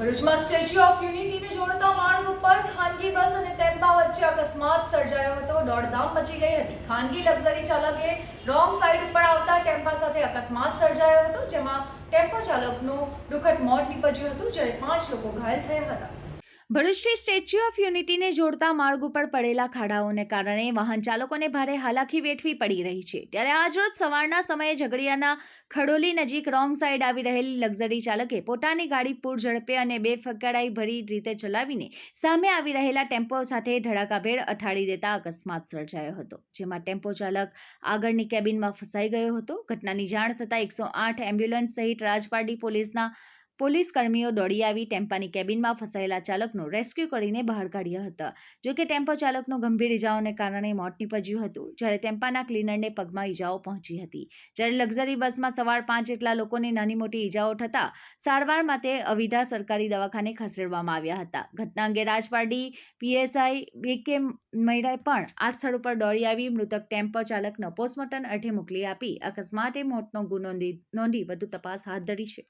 ભરૂચમાં statue of યુનિટીને જોડતા માર્ગ ઉપર ખાનગી બસ અને ટેમ્પા વચ્ચે અકસ્માત સર્જાયો હતો. દોડધામ મચી ગઈ હતી. ખાનગી લક્ઝરી ચાલકે રોંગ સાઈડ ઉપર આવતા ટેમ્પા સાથે અકસ્માત સર્જાયો હતો, જેમાં ટેમ્પો ચાલકનું દુઃખદ મોત નીપજ્યું હતું, જ્યારે પાંચ લોકો ઘાયલ થયા હતા. ભરૂચથી સ્ટેચ્યુ ઓફ યુનિટીને જોડતા માર્ગ ઉપર પડેલા ખાડાઓને કારણે વાહન ચાલકોને ભારે હાલાકી વેઠવી પડી રહી છે. ત્યારે આજરોજ સવારના સમયે ઝઘડિયાના ખડોલી નજીક રોંગ સાઈડ આવી રહેલી લક્ઝરી ચાલકે પોતાની ગાડી પૂર ઝડપે અને બેફકડાઈ ભરી રીતે ચલાવીને સામે આવી રહેલા ટેમ્પો સાથે ધડાકાભેર અથાડી દેતા અકસ્માત સર્જાયો હતો, જેમાં ટેમ્પો ચાલક આગળની કેબિનમાં ફસાઈ ગયો હતો. ઘટનાની જાણ થતાં એકસો આઠ એમ્બ્યુલન્સ સહિત રાજપારડી પોલીસના પોલીસ કર્મીઓ દોડી આવી ટેમ્પાની કેબિનમાં ફસાયેલા ચાલકનું રેસ્ક્યુ કરીને બહાર કાઢ્યા હતા. જો કે ટેમ્પો ચાલકનો ગંભીર ઇજાઓને કારણે મોત નીપજ્યું હતું. જ્યારે ટેમ્પાના ક્લીનરને પગમાં ઇજાઓ પહોંચી હતી. જ્યારે લક્ઝરી બસમાં સવાર પાંચ જેટલા લોકોને નાની મોટી ઇજાઓ થતાં, સારવાર માટે અવિધા સરકારી દવાખાને ખસેડવામાં આવ્યા હતા. ઘટના અંગે રાજપારડી પીએસઆઈ બી કે મૈરાએ પણ આ સ્થળ ઉપર દોડી આવી મૃતક ટેમ્પો ચાલકનો પોસ્ટમોર્ટમ અર્થે મોકલી આપી. અકસ્માતે મોતનો ગુનો નોંધી વધુ તપાસ હાથ ધરી છે.